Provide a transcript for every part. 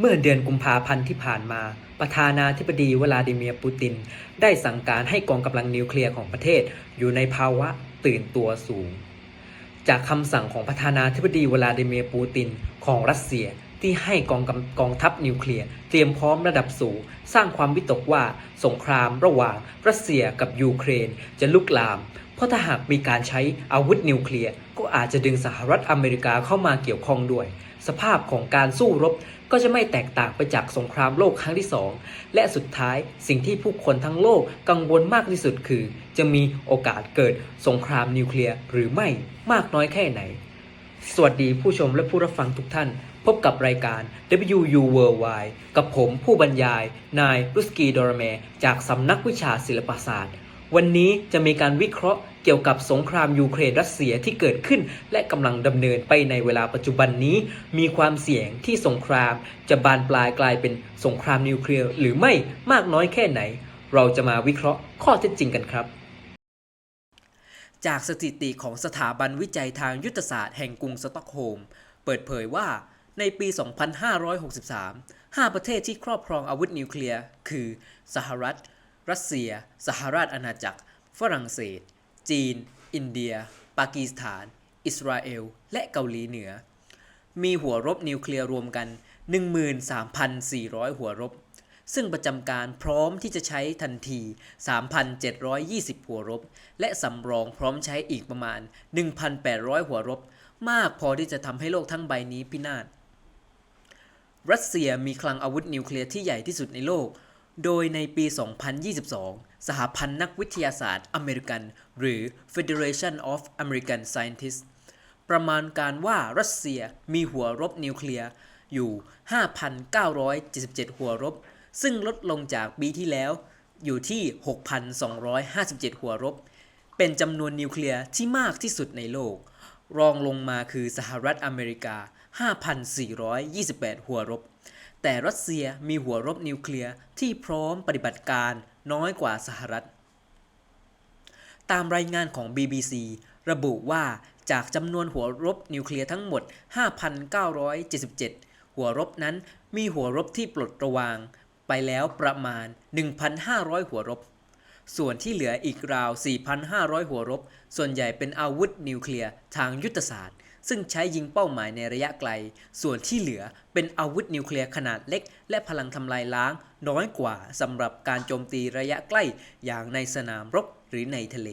เมื่อเดือนกุมภาพันธ์ที่ผ่านมา ประธานาธิบดีวลาดิเมียร์ปูติน ได้สั่งการให้กองกำลังนิวเคลียร์ของประเทศอยู่ในภาวะตื่นตัวสูง จากคำสั่งของประธานาธิบดีวลาดิเมียร์ปูตินของรัสเซียที่ให้กองกำกองทัพนิวเคลียร์เตรียมพร้อมระดับสูง สร้างความวิตกว่าสงครามระหว่างรัสเซียกับยูเครนจะลุกลาม เพราะถ้าหากมีการใช้อาวุธนิวเคลียร์ก็อาจจะดึงสหรัฐอเมริกาเข้ามาเกี่ยวข้องด้วย สภาพของการสู้รบก็จะไม่แตกต่างไปจากสงครามโลกครั้งที่สองและสุดท้ายสิ่งที่ผู้คนทั้งโลกกังวลมากที่สุดคือ จะมีโอกาสเกิดสงครามนิวเคลียร์หรือไม่มากน้อยแค่ไหน สวัสดีผู้ชมและผู้รับฟังทุกท่าน พบกับรายการ WU Worldwide กับผมผู้บรรยาย นายรุสกีดอร์เม จากสำนักวิชาศิลปศาสตร์ วันนี้จะมีการวิเคราะห์เกี่ยวกับสงครามยูเครนรัสเซียที่เกิดขึ้น และกำลังดำเนินไปในเวลาปัจจุบันนี้ มีความเสี่ยงที่สงครามจะบานปลายกลายเป็นสงครามนิวเคลียร์หรือไม่มากน้อยแค่ไหน เราจะมาวิเคราะห์ข้อเท็จจริงกันครับจากสถิติของสถาบันวิจัยทางยุทธศาสตร์แห่งกรุงสต็อกโฮล์ม เปิดเผยว่าในปี 2563 5 ประเทศที่ครอบครองอาวุธนิวเคลียร์ คือ สหรัฐ รัสเซีย สหราชอาณาจักร ฝรั่งเศส จีน อินเดีย ปากีสถาน อิสราเอล และเกาหลีเหนือ มีหัวรบนิวเคลียร์รวมกัน 13,400 หัวรบ ซึ่งประจำการพร้อมที่จะใช้ทันที 3,720 หัวรบ และสำรองพร้อมใช้อีกประมาณ 1,800 หัวรบ มากพอที่จะทำให้โลกทั้งใบนี้พินาศรัสเซียมีคลังอาวุธนิวเคลียร์ที่ใหญ่ที่สุดในโลก โดยในปี 2022 สหพันธ์นักวิทยาศาสตร์อเมริกัน หรือ Federation of American Scientists ประมาณการว่ารัสเซียมีหัวรบนิวเคลียร์อยู่ 5,977 หัวรบ ซึ่งลดลงจากปีที่แล้วอยู่ที่ 6,257 หัวรบ เป็นจำนวนนิวเคลียร์ที่มากที่สุดในโลก รองลงมาคือสหรัฐอเมริกา 5,428 หัวรบ แต่รัสเซียมีหัวรบนิวเคลียร์ที่พร้อมปฏิบัติการน้อยกว่าสหรัฐ ตามรายงานของ BBC ระบุว่าจากจำนวนหัวรบนิวเคลียร์ทั้งหมด 5,977 หัวรบนั้นมีหัวรบที่ปลดระวาง ไปแล้วประมาณ 1,500 หัวรบ ส่วนที่เหลืออีกราว 4,500 หัวรบ ส่วนใหญ่เป็นอาวุธนิวเคลียร์ทางยุทธศาสตร์ ซึ่งใช้ยิงเป้าหมายในระยะไกล ส่วนที่เหลือเป็นอาวุธนิวเคลียร์ขนาดเล็ก และพลังทำลายล้าง น้อยกว่าสำหรับการโจมตีระยะใกล้อย่างในสนามรบหรือในทะเล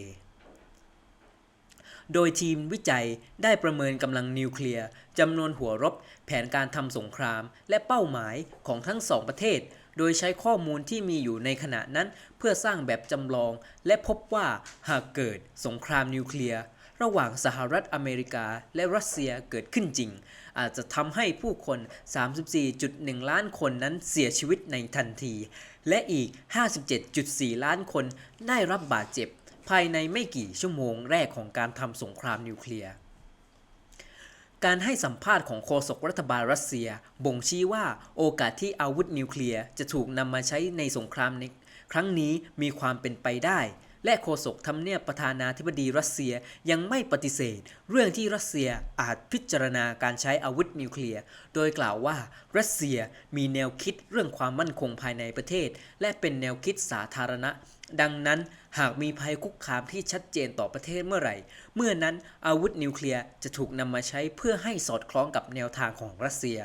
โดยทีมวิจัยได้ประเมินกำลังนิวเคลียร์จำนวนหัวรบ แผนการทำสงคราม และเป้าหมายของทั้งสองประเทศ โดยใช้ข้อมูลที่มีอยู่ในขณะนั้นเพื่อสร้างแบบจำลอง และพบว่าหากเกิดสงครามนิวเคลียร์ระหว่างสหรัฐอเมริกาและรัสเซียเกิดขึ้นจริง อาจจะทำให้ผู้คน 34.1 ล้านคนนั้นเสียชีวิตในทันที และอีก 57.4 ล้านคนได้รับบาดเจ็บ ภายในไม่กี่ชั่วโมงแรกของการทำสงครามนิวเคลียร์ การให้สัมภาษณ์ของโฆษกรัฐบาลรัสเซีย บ่งชี้ว่าโอกาสที่อาวุธนิวเคลียร์จะถูกนำมาใช้ในสงครามในครั้งนี้มีความเป็นไปได้ และโฆษกทำเนียบประธานาธิบดีรัสเซียยังไม่ปฏิเสธ เรื่องที่รัสเซียอาจพิจารณาการใช้อาวุธนิวเคลียร์ โดยกล่าวว่ารัสเซียมีแนวคิดเรื่องความมั่นคงภายในประเทศ และเป็นแนวคิดสาธารณะ ดังนั้นหากมีภัยคุกคามที่ชัดเจนต่อประเทศเมื่อไหร่ เมื่อนั้นอาวุธนิวเคลียร์จะถูกนำมาใช้เพื่อให้สอดคล้องกับแนวทางของรัสเซีย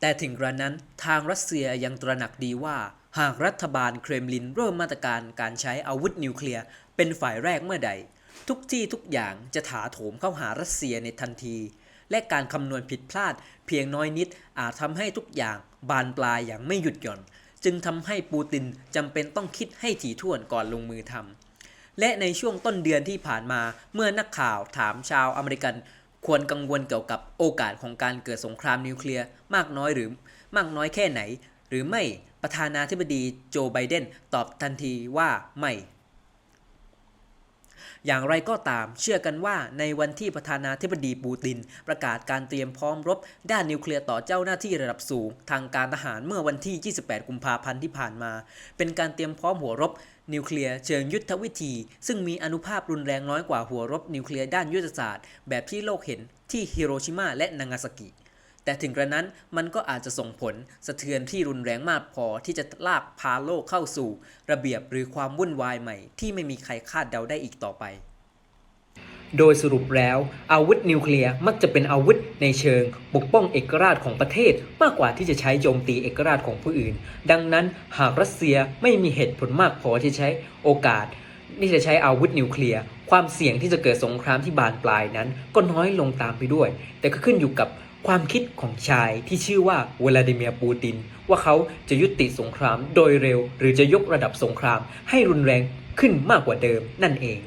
แต่ถึงกระนั้นทางรัสเซียยังตระหนักดีว่า หากรัฐบาลเครมลินเริ่มมาตรการการใช้อาวุธนิวเคลียร์เป็นฝ่ายแรกเมื่อใด ทุกที่ทุกอย่างจะถาโถมเข้าหารัสเซียในทันที และการคำนวณผิดพลาดเพียงน้อยนิดอาจทำให้ทุกอย่างบานปลายอย่างไม่หยุดหย่อน จึงทำให้ปูตินจำเป็นต้องคิดให้ถี่ถ้วนก่อนลงมือทำและในช่วงต้นเดือนที่ผ่านมาเมื่อนักข่าวถามชาวอเมริกัน ควรกังวลเกี่ยวกับโอกาสของการเกิดสงครามนิวเคลียร์มากน้อยหรือมากน้อยแค่ไหน หรือไม่ประธานาธิบดีโจไบเดนตอบทันทีว่าไม่ อย่างไรก็ตามเชื่อกันว่าในวันที่ประธานาธิบดีปูติน ประกาศการเตรียมพร้อมรบ ด้านนิวเคลียร์ต่อเจ้าหน้าที่ระดับสูง ทางการทหารเมื่อวันที่ 28 กุมภาพันธ์ที่ผ่านมา เป็นการเตรียมพร้อมหัวรบนิวเคลียร์เชิงยุทธวิธี ซึ่งมีอนุภาพรุนแรงน้อยกว่าหัวรบนิวเคลียร์ด้านยุทธศาสตร์ แบบที่โลกเห็นที่ฮิโรชิมาและนางาซากิ แต่ถึงกระนั้นมันก็อาจจะส่งผลสะเทือนที่รุนแรงมากพอที่จะลากพาโลกเข้าสู่ ระเบียบหรือความวุ่นวายใหม่ ที่ไม่มีใครคาดเดาได้อีกต่อไป โดยสรุปแล้ว อาวุธนิวเคลียร์มักจะเป็นอาวุธในเชิงปกป้องเอกราชของประเทศ มากกว่าที่จะใช้โจมตีเอกราชของผู้อื่น ดังนั้นหากรัสเซียไม่มีเหตุผลมากพอที่ใช้โอกาสที่จะใช้อาวุธนิวเคลียร์ความเสี่ยงที่จะเกิดสงครามที่บานปลายนั้น ก็น้อยลงตามไปด้วย แต่ก็ขึ้นอยู่กับ ความคิดของชายที่ชื่อว่าวลาดิเมียร์ปูติน ว่าเขาจะยุติสงครามโดยเร็ว หรือจะยกระดับสงครามให้รุนแรงขึ้นมากกว่าเดิมนั่นเอง